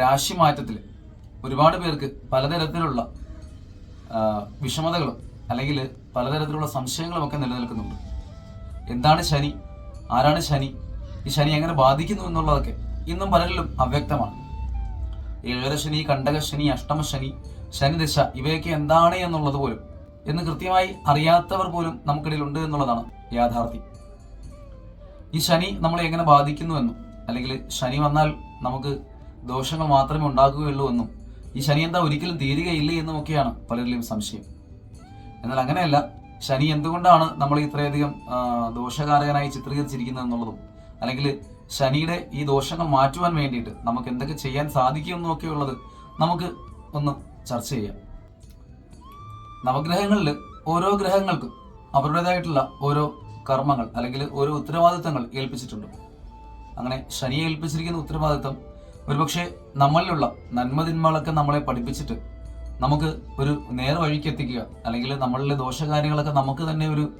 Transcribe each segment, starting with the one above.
രാശിമാറ്റത്തിൽ ഒരുപാട് പേർക്ക് പലതരത്തിലുള്ള വിഷമതകളും അല്ലെങ്കിൽ പലതരത്തിലുള്ള സംശയങ്ങളും ഒക്കെ നിലനിൽക്കുന്നുണ്ട്. എന്താണ് ശനി? ആരാണ് ശനി? ഈ ശനി എങ്ങനെ ബാധിക്കുന്നു എന്നുള്ളതൊക്കെ ഇന്നും പലരിലും അവ്യക്തമാണ്. ഏഴര ശനി കണ്ടക ശനി അഷ്ടമ ശനി ശനിദശ ഇവയൊക്കെ എന്താണ് എന്നുള്ളത് പോലും എന്ന് കൃത്യമായി അറിയാത്തവർ പോലും നമുക്കിടയിൽ ഉണ്ട് എന്നുള്ളതാണ് യാഥാർത്ഥ്യം. ഈ ശനി നമ്മളെ എങ്ങനെ ബാധിക്കുന്നു എന്നും അല്ലെങ്കിൽ ശനി വന്നാൽ നമുക്ക് ദോഷങ്ങൾ മാത്രമേ ഉണ്ടാകുകയുള്ളൂ എന്നും ഈ ശനി എന്താ ഒരിക്കലും തീരുകയില്ല എന്നും ഒക്കെയാണ് പലരിലും സംശയം. എന്നാൽ അങ്ങനെയല്ല ശനി എന്തുകൊണ്ടാണ് നമ്മൾ ഇത്രയധികം ദോഷകാരകനായി ചിത്രീകരിച്ചിരിക്കുന്നത് എന്നുള്ളതും അല്ലെങ്കിൽ ശനിയുടെ ഈ ദോഷങ്ങൾ മാറ്റുവാൻ വേണ്ടിയിട്ട് നമുക്ക് എന്തൊക്കെ ചെയ്യാൻ സാധിക്കും എന്നൊക്കെ ഉള്ളത് നമുക്ക് ഒന്ന് ചർച്ച ചെയ്യാം. നവഗ്രഹങ്ങളിൽ ഓരോ ഗ്രഹങ്ങൾക്കും അവരുടേതായിട്ടുള്ള ഓരോ കർമ്മങ്ങൾ അല്ലെങ്കിൽ ഓരോ ഉത്തരവാദിത്തങ്ങൾ ഏൽപ്പിച്ചിട്ടുണ്ട്. അങ്ങനെ ശനിയെ ഏൽപ്പിച്ചിരിക്കുന്ന ഉത്തരവാദിത്തം ഒരുപക്ഷെ നമ്മളിലുള്ള നന്മതിന്മകളൊക്കെ നമ്മളെ പഠിപ്പിച്ചിട്ട് നമുക്ക് ഒരു നേർ വഴിക്ക് എത്തിക്കുക. അല്ലെങ്കിൽ നമ്മളിലെ ദോഷകാര്യങ്ങളൊക്കെ നമുക്ക് തന്നെ ഒരു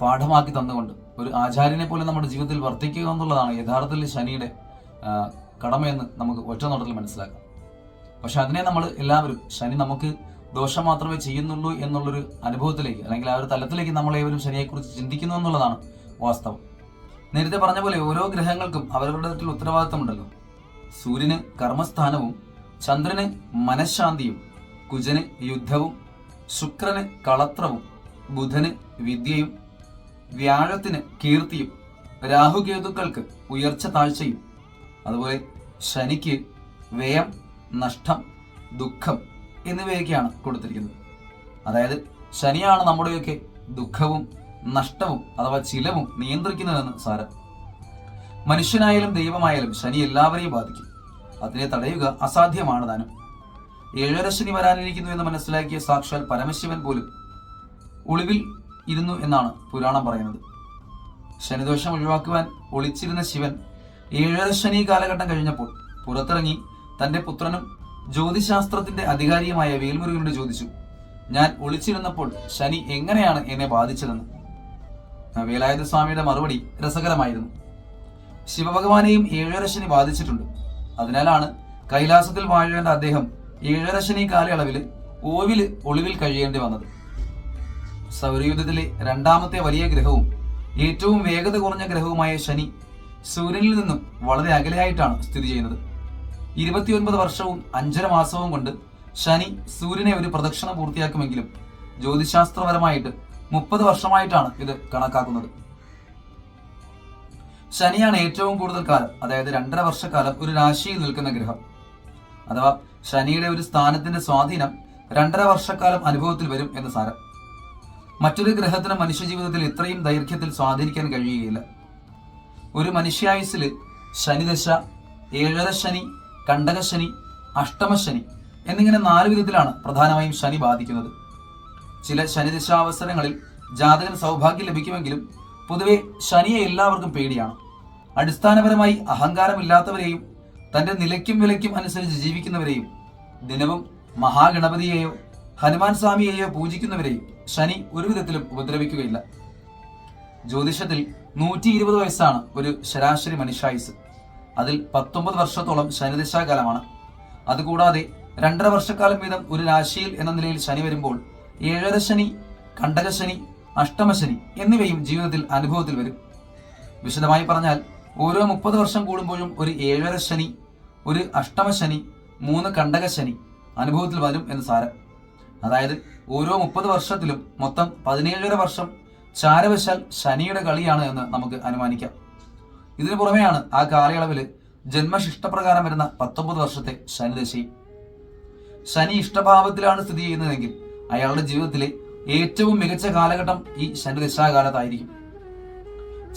പാഠമാക്കി തന്നുകൊണ്ട് ഒരു ആചാര്യനെ പോലെ നമ്മുടെ ജീവിതത്തിൽ വർത്തിക്കുക എന്നുള്ളതാണ് യഥാർത്ഥത്തിൽ ശനിയുടെ കടമയെന്ന് നമുക്ക് ഒറ്റ നോട്ടത്തിൽ മനസ്സിലാക്കാം. പക്ഷെ അതിനെ നമ്മൾ എല്ലാവരും ശനി നമുക്ക് ദോഷം മാത്രമേ ചെയ്യുന്നുള്ളൂ എന്നുള്ളൊരു അനുഭവത്തിലേക്ക് അല്ലെങ്കിൽ ആ ഒരു തലത്തിലേക്ക് നമ്മൾ ഏവരും ശനിയെക്കുറിച്ച് ചിന്തിക്കുന്നു എന്നുള്ളതാണ് വാസ്തവം. നേരത്തെ പറഞ്ഞ പോലെ ഓരോ ഗ്രഹങ്ങൾക്കും അവരവരുടെ ഉത്തരവാദിത്തമുണ്ടല്ലോ. സൂര്യന് കർമ്മസ്ഥാനവും ചന്ദ്രന് മനഃശാന്തിയും കുജന് യുദ്ധവും ശുക്രന് കളത്രവും ബുധന് വിദ്യയും വ്യാഴത്തിന് കീർത്തിയും രാഹുകേതുക്കൾക്ക് ഉയർച്ച താഴ്ചയും അതുപോലെ ശനിക്ക് വ്യയം നഷ്ടം ദുഃഖം എന്നിവയൊക്കെയാണ് കൊടുത്തിരിക്കുന്നത്. അതായത് ശനിയാണ് നമ്മുടെയൊക്കെ ദുഃഖവും നഷ്ടവും അഥവാ ചിലവും നിയന്ത്രിക്കുന്നതെന്ന് സാരം. മനുഷ്യനായാലും ദൈവമായാലും ശനി എല്ലാവരെയും ബാധിക്കും. അതിനെ തടയുക അസാധ്യമാണ് താനും. ഏഴര വരാനിരിക്കുന്നു എന്ന് മനസ്സിലാക്കിയ സാക്ഷാൽ പരമശിവൻ പോലും ഒളിവിൽ ഇരുന്നു എന്നാണ് പുരാണം പറയുന്നത്. ശനിദോഷം ഒഴിവാക്കുവാൻ ഒളിച്ചിരുന്ന ശിവൻ ഏഴര കാലഘട്ടം കഴിഞ്ഞപ്പോൾ പുറത്തിറങ്ങി തന്റെ പുത്രനും ജ്യോതിശാസ്ത്രത്തിന്റെ അധികാരിയുമായ വേൽമുരുകനോട് ചോദിച്ചു ഞാൻ ഒളിച്ചിരുന്നപ്പോൾ ശനി എങ്ങനെയാണ് എന്നെ ബാധിച്ചതെന്ന്? വേലായുധ സ്വാമിയുടെ മറുപടി രസകരമായിരുന്നു. ശിവഭഗവാനെയും ഏഴര ബാധിച്ചിട്ടുണ്ട്. അതിനാലാണ് കൈലാസത്തിൽ വാഴേണ്ട അദ്ദേഹം ഏഴരശനി കാലയളവിൽ ഓവിൽ ഒളിവിൽ കഴിയേണ്ടി വന്നത്. സൗരയുദ്ധത്തിലെ രണ്ടാമത്തെ വലിയ ഗ്രഹവും ഏറ്റവും വേഗത കുറഞ്ഞ ഗ്രഹവുമായ ശനി സൂര്യനിൽ നിന്നും വളരെ അകലെയായിട്ടാണ് സ്ഥിതി ചെയ്യുന്നത്. ഇരുപത്തിയൊൻപത് വർഷവും അഞ്ചര മാസവും കൊണ്ട് ശനി സൂര്യനെ ഒരു പ്രദക്ഷിണ പൂർത്തിയാക്കുമെങ്കിലും ജ്യോതിശാസ്ത്രപരമായിട്ട് മുപ്പത് വർഷമായിട്ടാണ് ഇത് കണക്കാക്കുന്നത്. ശനിയാണ് ഏറ്റവും കൂടുതൽ കാലം അതായത് രണ്ടര വർഷക്കാലം ഒരു രാശിയിൽ നിൽക്കുന്ന ഗ്രഹം. അഥവാ ശനിയുടെ ഒരു സ്ഥാനത്തിന്റെ സ്വാധീനം രണ്ടര വർഷക്കാലം അനുഭവത്തിൽ വരും എന്ന് സാരം. മറ്റൊരു ഗ്രഹത്തിന് മനുഷ്യജീവിതത്തിൽ ഇത്രയും ദൈർഘ്യത്തിൽ സ്വാധീനിക്കാൻ കഴിയുകയില്ല. ഒരു മനുഷ്യായുസിൽ ശനിദശ ഏഴര ശനി കണ്ടകശനി അഷ്ടമശനി എന്നിങ്ങനെ നാല് വിധത്തിലാണ് പ്രധാനമായും ശനി ബാധിക്കുന്നത്. ചില ശനിദശാവസരങ്ങളിൽ ജാതകന് സൗഭാഗ്യം ലഭിക്കുമെങ്കിലും പൊതുവെ ശനിയെ എല്ലാവർക്കും പേടിയാണ്. അടിസ്ഥാനപരമായി അഹങ്കാരമില്ലാത്തവരെയും തന്റെ നിലയ്ക്കും വിലയ്ക്കും അനുസരിച്ച് ജീവിക്കുന്നവരെയും ദിനവും മഹാഗണപതിയെയോ ഹനുമാൻ സ്വാമിയെയോ പൂജിക്കുന്നവരെയും ശനി ഒരു വിധത്തിലും ഉപദ്രവിക്കുകയില്ല. ജ്യോതിഷത്തിൽ നൂറ്റി ഇരുപത് വയസ്സാണ് ഒരു ശരാശരി മനുഷ്യായുസ്. അതിൽ പത്തൊമ്പത് വർഷത്തോളം ശനിദശാകാലമാണ്. അതുകൂടാതെ രണ്ടര വർഷക്കാലം വീതം ഒരു രാശിയിൽ എന്ന നിലയിൽ ശനി വരുമ്പോൾ ഏഴര ശനി കണ്ടകശനി അഷ്ടമശനി എന്നിവയും ജീവിതത്തിൽ അനുഭവത്തിൽ വരും. വിശദമായി പറഞ്ഞാൽ ഓരോ മുപ്പത് വർഷം കൂടുമ്പോഴും ഒരു ഏഴര ശനി ഒരു അഷ്ടമ ശനി മൂന്ന് കണ്ടക ശനി അനുഭവത്തിൽ വരും എന്ന് സാരം. അതായത് ഓരോ മുപ്പത് വർഷത്തിലും മൊത്തം പതിനേഴര വർഷം ചാരവശാൽ ശനിയുടെ കളിയാണ് എന്ന് നമുക്ക് അനുമാനിക്കാം. ഇതിനു പുറമെയാണ് ആ കാലയളവിൽ ജന്മശിഷ്ടപ്രകാരം വരുന്ന പത്തൊമ്പത് വർഷത്തെ ശനിദശയും ശനി ഇഷ്ടഭാവത്തിലാണ് സ്ഥിതി ചെയ്യുന്നതെങ്കിൽ അയാളുടെ ജീവിതത്തിലെ ഏറ്റവും മികച്ച കാലഘട്ടം ഈ ശനിദശാകാലത്തായിരിക്കും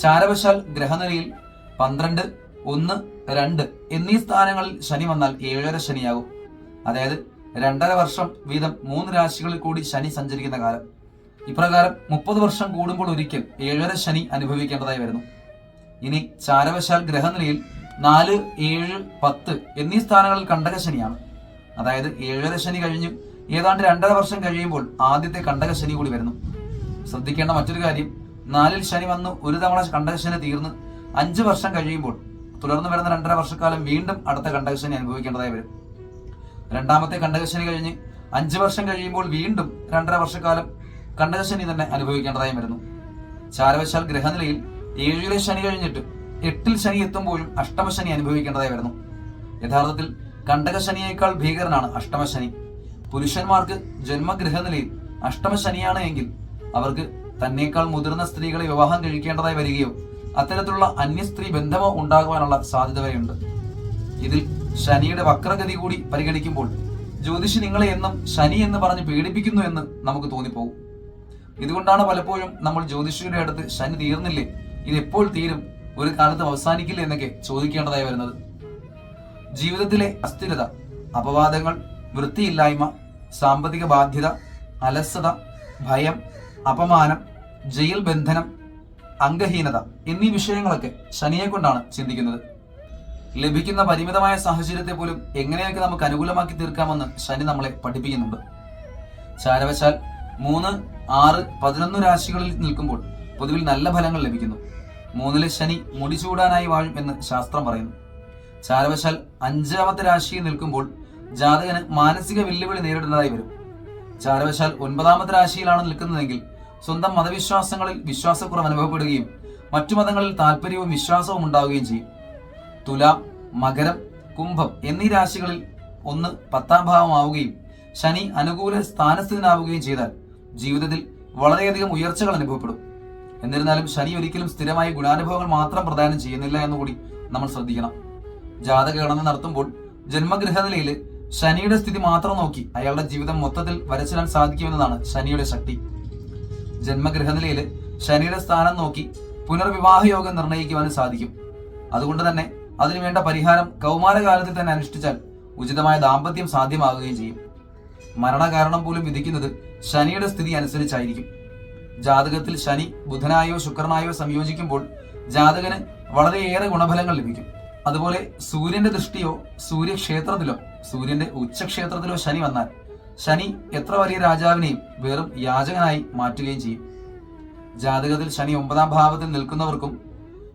ചാരവശാൽ ഗ്രഹനിലയിൽ പന്ത്രണ്ട് ഒന്ന് രണ്ട് എന്നീ സ്ഥാനങ്ങളിൽ ശനി വന്നാൽ ഏഴര ശനിയാകും. അതായത് രണ്ടര വർഷം വീതം മൂന്ന് രാശികളിൽ കൂടി ശനി സഞ്ചരിക്കുന്ന കാലം. ഇപ്രകാരം മുപ്പത് വർഷം കൂടുമ്പോൾ ഒരിക്കൽ ഏഴര ശനി അനുഭവിക്കേണ്ടതായി വരുന്നു. ഇനി ചാരവശാൽ ഗ്രഹനിലയിൽ നാല് ഏഴ് പത്ത് എന്നീ സ്ഥാനങ്ങളിൽ കണ്ടക ശനിയാണ്. അതായത് ഏഴര ശനി കഴിഞ്ഞു ഏതാണ്ട് രണ്ടര വർഷം കഴിയുമ്പോൾ ആദ്യത്തെ കണ്ടക ശനി കൂടി വരുന്നു. ശ്രദ്ധിക്കേണ്ട മറ്റൊരു കാര്യം നാലിൽ ശനി വന്ന് ഒരു തവണ കണ്ടക ശനി തീർന്ന് അഞ്ച് വർഷം കഴിയുമ്പോൾ തുടർന്ന് വരുന്ന രണ്ടര വർഷക്കാലം വീണ്ടും അടുത്ത കണ്ടകശനി അനുഭവിക്കേണ്ടതായി വരും. രണ്ടാമത്തെ കണ്ടകശനി കഴിഞ്ഞ് അഞ്ച് വർഷം കഴിയുമ്പോൾ വീണ്ടും രണ്ടര വർഷക്കാലം കണ്ടകശനി തന്നെ അനുഭവിക്കേണ്ടതായി വരുന്നു. ചാരവശാൽ ഗ്രഹനിലയിൽ ഏഴിലെ ശനി കഴിഞ്ഞിട്ട് എട്ടിൽ ശനി എത്തുമ്പോഴും അഷ്ടമശനി അനുഭവിക്കേണ്ടതായി വരുന്നു. യഥാർത്ഥത്തിൽ കണ്ടകശനിയേക്കാൾ ഭീകരനാണ് അഷ്ടമശനി പുരുഷന്മാർക്ക് ജന്മഗ്രഹനിലയിൽ അഷ്ടമശനിയാണ് എങ്കിൽ അവർക്ക് തന്നേക്കാൾ മുതിർന്ന സ്ത്രീകളെ വിവാഹം കഴിക്കേണ്ടതായി വരികയോ അത്തരത്തിലുള്ള അന്യസ്ത്രീ ബന്ധമോ ഉണ്ടാകുവാനുള്ള സാധ്യത വരെയുണ്ട്. ഇതിൽ ശനിയുടെ വക്രഗതി കൂടി പരിഗണിക്കുമ്പോൾ ജ്യോതിഷി നിങ്ങളെ എന്നും ശനി എന്ന് പറഞ്ഞ് പീഡിപ്പിക്കുന്നു എന്ന് നമുക്ക് തോന്നിപ്പോകും. ഇതുകൊണ്ടാണ് പലപ്പോഴും നമ്മൾ ജ്യോതിഷിയുടെ അടുത്ത് ശനി തീർന്നില്ലേ ഇത് എപ്പോൾ തീരും ഒരു കാലത്ത് അവസാനിക്കില്ല എന്നൊക്കെ ചോദിക്കേണ്ടതായി വരുന്നത്. ജീവിതത്തിലെ അസ്ഥിരത അപവാദങ്ങൾ വൃത്തിയില്ലായ്മ സാമ്പത്തിക ബാധ്യത അലസത ഭയം അപമാനം ജയിൽ ബന്ധനം അംഗഹീനത എന്നീ വിഷയങ്ങളൊക്കെ ശനിയെ കൊണ്ടാണ് ചിന്തിക്കുന്നത്. ലഭിക്കുന്ന പരിമിതമായ സാഹചര്യത്തെ പോലും എങ്ങനെയൊക്കെ നമുക്ക് അനുകൂലമാക്കി തീർക്കാമെന്ന് ശനി നമ്മളെ പഠിപ്പിക്കുന്നുണ്ട്. ചാരവശാൽ മൂന്ന് ആറ് പതിനൊന്ന് രാശികളിൽ നിൽക്കുമ്പോൾ പൊതുവിൽ നല്ല ഫലങ്ങൾ ലഭിക്കുന്നു. മൂന്നിലെ ശനി മുടി ചൂടാനായി വാഴും എന്ന് ശാസ്ത്രം പറയുന്നു. ചാരവശാൽ അഞ്ചാമത്തെ രാശിയിൽ നിൽക്കുമ്പോൾ ജാതകന് മാനസിക വെല്ലുവിളി നേരിടുന്നതായി വരും. ചാരവശാൽ ഒൻപതാമത്തെ രാശിയിലാണ് നിൽക്കുന്നതെങ്കിൽ സ്വന്തം മതവിശ്വാസങ്ങളിൽ വിശ്വാസക്കുറവ് അനുഭവപ്പെടുകയും മറ്റു മതങ്ങളിൽ താല്പര്യവും വിശ്വാസവും ഉണ്ടാവുകയും ചെയ്യും. തുലാം മകരം കുംഭം എന്നീ രാശികളിൽ ഒന്ന് പത്താം ഭാവമാവുകയും ശനി അനുകൂല സ്ഥാനസ്ഥിതനാവുകയും ചെയ്താൽ ജീവിതത്തിൽ വളരെയധികം ഉയർച്ചകൾ അനുഭവപ്പെടും. എന്നിരുന്നാലും ശനി ഒരിക്കലും സ്ഥിരമായ ഗുണാനുഭവങ്ങൾ മാത്രം പ്രദാനം ചെയ്യുന്നില്ല എന്നുകൂടി നമ്മൾ ശ്രദ്ധിക്കണം. ജാതക ഗണന നടത്തുമ്പോൾ ജന്മഗ്രഹനിലയിൽ ശനിയുടെ സ്ഥിതി മാത്രം നോക്കി അയാളുടെ ജീവിതം മൊത്തത്തിൽ വരച്ചിടാൻ സാധിക്കുമെന്നതാണ് ശനിയുടെ ശക്തി. ജന്മഗ്രഹനിലയിൽ ശനിയുടെ സ്ഥാനം നോക്കി പുനർവിവാഹ യോഗം നിർണയിക്കുവാൻ സാധിക്കും. അതുകൊണ്ട് തന്നെ അതിനുവേണ്ട പരിഹാരം കൗമാരകാലത്തിൽ തന്നെ അനുഷ്ഠിച്ചാൽ ഉചിതമായ ദാമ്പത്യം സാധ്യമാകുകയും ചെയ്യും. മരണകാരണം പോലും വിധിക്കുന്നത് ശനിയുടെ സ്ഥിതി അനുസരിച്ചായിരിക്കും. ജാതകത്തിൽ ശനി ബുധനായോ ശുക്രനായോ സംയോജിക്കുമ്പോൾ ജാതകന് വളരെയേറെ ഗുണഫലങ്ങൾ ലഭിക്കും. അതുപോലെ സൂര്യന്റെ ദൃഷ്ടിയോ സൂര്യക്ഷേത്രത്തിലോ സൂര്യന്റെ ഉച്ചക്ഷേത്രത്തിലോ ശനി വന്നാൽ ശനി എത്ര വലിയ രാജാവിനെയും വെറും യാചകനായി മാറ്റുകയും ചെയ്യും. ജാതകത്തിൽ ശനി ഒമ്പതാം ഭാവത്തിൽ നിൽക്കുന്നവർക്കും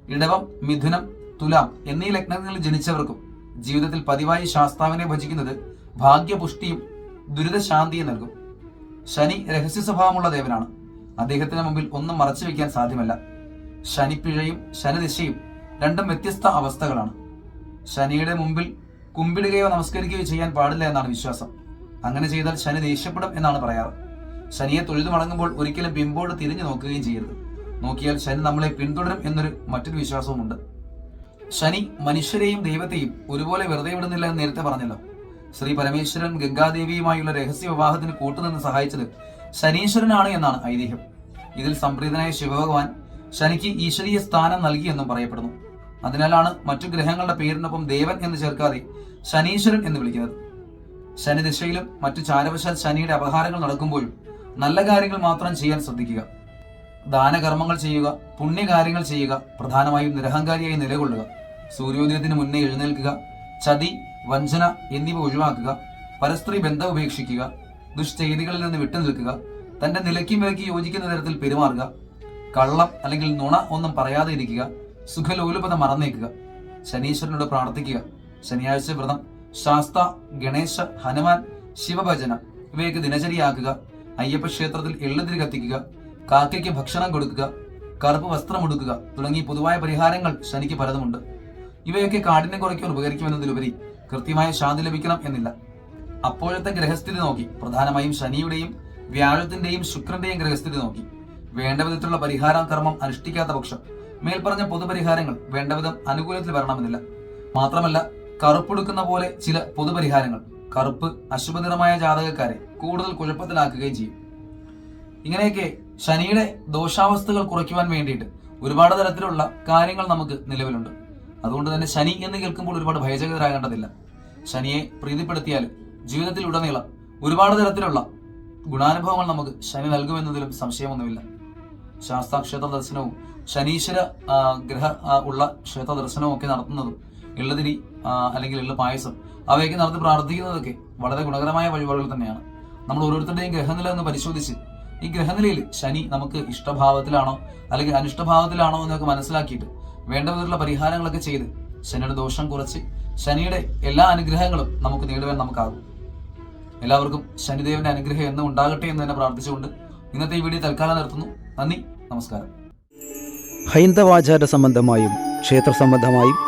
ഇടവം മിഥുനം തുലാം എന്നീ ലഗ്നങ്ങളിൽ ജനിച്ചവർക്കും ജീവിതത്തിൽ പതിവായി ശാസ്താവിനെ ഭജിക്കുന്നത് ഭാഗ്യപുഷ്ടിയും ദുരിതശാന്തിയും നൽകും. ശനി രഹസ്യ സ്വഭാവമുള്ള ദേവനാണ്. അദ്ദേഹത്തിന് മുമ്പിൽ ഒന്നും മറച്ചു വെക്കാൻ സാധ്യമല്ല. ശനിപ്പിഴയും ശനിദിശയും രണ്ടും വ്യത്യസ്ത അവസ്ഥകളാണ്. ശനിയുടെ മുമ്പിൽ കുമ്പിടുകയോ നമസ്കരിക്കുകയോ ചെയ്യാൻ പാടില്ല എന്നാണ് വിശ്വാസം. അങ്ങനെ ചെയ്താൽ ശനി ദേഷ്യപ്പെടും എന്നാണ് പറയാറ്. ശനിയെ തൊഴുതു മടങ്ങുമ്പോൾ ഒരിക്കലും ബിംബോട് തിരിഞ്ഞു നോക്കുകയും ചെയ്യരുത്. നോക്കിയാൽ ശനി നമ്മളെ പിന്തുടരും എന്നൊരു മറ്റൊരു വിശ്വാസവുമുണ്ട്. ശനി മനുഷ്യരെയും ദൈവത്തെയും ഒരുപോലെ വെറുതെ വിടുന്നില്ല എന്ന് നേരത്തെ പറഞ്ഞല്ലോ. ശ്രീ പരമേശ്വരൻ ഗംഗാദേവിയുമായുള്ള രഹസ്യ വിവാഹത്തിന് കൂട്ടുനിന്ന് സഹായിച്ചത് ശനീശ്വരനാണ് എന്നാണ് ഐതിഹ്യം. ഇതിൽ സംപ്രീതനായ ശിവഭഗവാൻ ശനിക്ക് ഈശ്വരീയ സ്ഥാനം നൽകിയെന്നും പറയപ്പെടുന്നു. അതിനാലാണ് മറ്റു ഗ്രഹങ്ങളുടെ പേരിനൊപ്പം ദേവൻ എന്ന് ചേർക്കാതെ ശനീശ്വരൻ എന്ന് വിളിക്കുന്നത്. ശനി ദിശയിലും മറ്റു ചാരവശാൽ ശനിയുടെ അപഹാരങ്ങൾ നടക്കുമ്പോഴും നല്ല കാര്യങ്ങൾ മാത്രം ചെയ്യാൻ ശ്രദ്ധിക്കുക. ദാനകർമ്മങ്ങൾ ചെയ്യുക പുണ്യകാര്യങ്ങൾ ചെയ്യുക പ്രധാനമായും നിരഹങ്കാരിയായി നിലകൊള്ളുക. സൂര്യോദയത്തിന് മുന്നേ എഴുന്നേൽക്കുക ചതി വഞ്ചന എന്നിവ ഒഴിവാക്കുക പരസ്ത്രീ ബന്ധം ഉപേക്ഷിക്കുക ദുഷ്ചെയ്തികളിൽ നിന്ന് വിട്ടുനിൽക്കുക തന്റെ നിലയ്ക്കും വിലയ്ക്ക് യോജിക്കുന്ന തരത്തിൽ പെരുമാറുക കള്ളം അല്ലെങ്കിൽ നുണ ഒന്നും പറയാതെ ഇരിക്കുക സുഖലോലുപത മറന്നേക്കുക ശനീശ്വരനോട് പ്രാർത്ഥിക്കുക ശനിയാഴ്ച വ്രതം ശാസ്ത ഗണേശ ഹനുമാൻ ശിവഭജന ഇവയൊക്കെ ദിനചര്യയാക്കുക അയ്യപ്പ ക്ഷേത്രത്തിൽ എള്ളുതിരി കത്തിക്കുക കാക്കയ്ക്ക് ഭക്ഷണം കൊടുക്കുക കറുപ്പ് വസ്ത്രം ഉടുക്കുക തുടങ്ങി പൊതുവായ പരിഹാരങ്ങൾ ശനിക്ക് പലതുമുണ്ട്. ഇവയൊക്കെ കാടിനെ കുറയ്ക്കാൻ ഉപകരിക്കുമെന്നതിലുപരി കൃത്യമായ ശാന്തി ലഭിക്കണം എന്നില്ല. അപ്പോഴത്തെ ഗ്രഹസ്ഥിതി നോക്കി. പ്രധാനമായും ശനിയുടെയും വ്യാഴത്തിന്റെയും ശുക്രന്റെയും ഗ്രഹസ്ഥിതി നോക്കി. വേണ്ട വിധത്തിലുള്ള പരിഹാര കർമ്മം അനുഷ്ഠിക്കാത്ത പക്ഷം മേൽപ്പറഞ്ഞ പൊതുപരിഹാരങ്ങൾ വേണ്ടവിധം അനുകൂലത്തിൽ വരണമെന്നില്ല. മാത്രമല്ല കറുപ്പെടുക്കുന്ന പോലെ ചില പൊതുപരിഹാരങ്ങൾ. കറുപ്പ് അശുഭനിറമായ ജാതകക്കാരെ കൂടുതൽ കുഴപ്പത്തിലാക്കുകയും ചെയ്യും. ഇങ്ങനെയൊക്കെ ശനിയുടെ ദോഷാവസ്ഥകൾ കുറയ്ക്കുവാൻ വേണ്ടിയിട്ട് ഒരുപാട് തരത്തിലുള്ള കാര്യങ്ങൾ നമുക്ക് നിലവിലുണ്ട്. അതുകൊണ്ട് തന്നെ ശനി എന്ന് കേൾക്കുമ്പോൾ ഒരുപാട് ഭയചകിതരാകേണ്ടതില്ല. ശനിയെ പ്രീതിപ്പെടുത്തിയാൽ ജീവിതത്തിൽ ഉടനീളം ഒരുപാട് തരത്തിലുള്ള ഗുണാനുഭവങ്ങൾ നമുക്ക് ശനി നൽകുമെന്നതിലും സംശയമൊന്നുമില്ല. ശാസ്താക്ഷേത്ര ദർശനവും ശനീശ്വര ഗ്രഹ ഉള്ള ക്ഷേത്ര ദർശനവും ഒക്കെ നടത്തുന്നതും എള്ളുതിരി അല്ലെങ്കിൽ എള്ള പായസം അവയൊക്കെ നടത്തി പ്രാർത്ഥിക്കുന്നതൊക്കെ വളരെ ഗുണകരമായ വഴിപാടുകൾ തന്നെയാണ്. നമ്മൾ ഓരോരുത്തരുടെയും ഗ്രഹനില ഒന്ന് പരിശോധിച്ച് ഈ ഗ്രഹനിലയിൽ ശനി നമുക്ക് ഇഷ്ടഭാവത്തിലാണോ അല്ലെങ്കിൽ അനിഷ്ടഭാവത്തിലാണോ എന്നൊക്കെ മനസ്സിലാക്കിയിട്ട് വേണ്ട വിധത്തിലുള്ള പരിഹാരങ്ങളൊക്കെ ചെയ്ത് ശനിയുടെ ദോഷം കുറച്ച് ശനിയുടെ എല്ലാ അനുഗ്രഹങ്ങളും നമുക്ക് നേടുവാൻ നമുക്കാകും. എല്ലാവർക്കും ശനിദേവന്റെ അനുഗ്രഹം എന്നും ഉണ്ടാകട്ടെ എന്ന് തന്നെ പ്രാർത്ഥിച്ചുകൊണ്ട് ഇന്നത്തെ ഈ വീഡിയോ തൽക്കാലം നിർത്തുന്നു. നന്ദി നമസ്കാരം. ഹൈന്ദവാചാര സംബന്ധമായും ക്ഷേത്ര സംബന്ധമായും